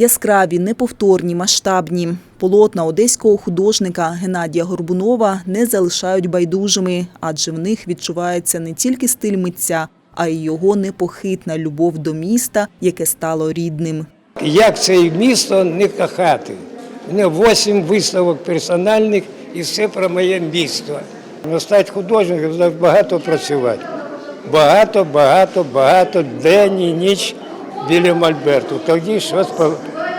Яскраві, неповторні, масштабні. Полотна одеського художника Геннадія Горбунова не залишають байдужими, адже в них відчувається не тільки стиль митця, а й його непохитна любов до міста, яке стало рідним. Як це місто не кохати? У мене вісім виставок персональних і все про моє місто. Ну, стати художником багато працювати. Багато, багато, багато, день і ніч біля мольберту. Тоді щось,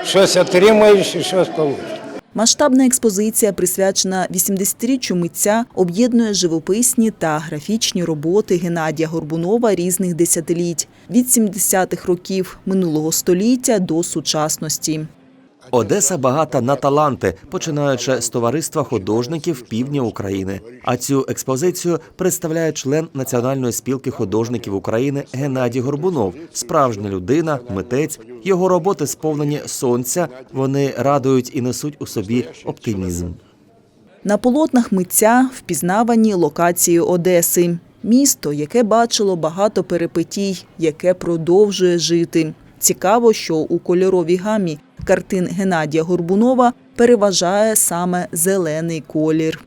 щось отримаєш і щось получиш. Масштабна експозиція, присвячена 80-річчю митця, об'єднує живописні та графічні роботи Геннадія Горбунова різних десятиліть від 70-х років минулого століття до сучасності. Одеса багата на таланти, починаючи з товариства художників півдня України. А цю експозицію представляє член Національної спілки художників України Геннадій Горбунов, справжня людина, митець. Його роботи сповнені сонця. Вони радують і несуть у собі оптимізм. На полотнах митця впізнавані локації Одеси. Місто, яке бачило багато перипетій, яке продовжує жити. Цікаво, що у кольоровій гамі картин Геннадія Горбунова переважає саме зелений колір.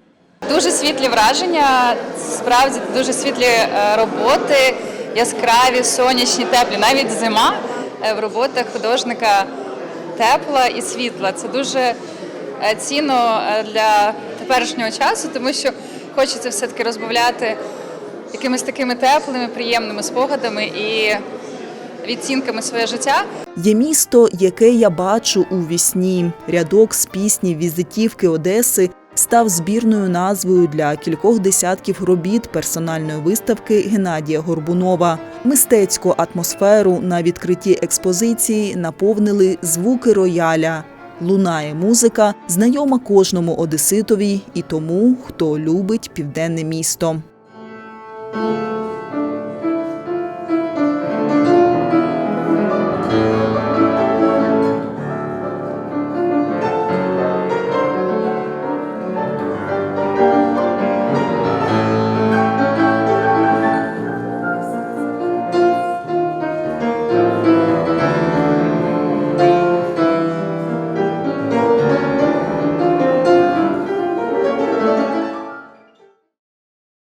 Дуже світлі враження, справді дуже світлі е, роботи, яскраві, сонячні, теплі. Навіть зима е, в роботах художника тепла і світла. Це дуже е, цінно для теперішнього часу, тому що хочеться все-таки розбавляти якимись такими теплими, приємними спогадами і відцінками своє життя. Є місто, яке я бачу у вісні. Рядок з пісні візитівки Одеси став збірною назвою для кількох десятків робіт персональної виставки Геннадія Горбунова. Мистецьку атмосферу на відкритті експозиції наповнили звуки рояля. Лунає музика, знайома кожному одеситові і тому, хто любить південне місто.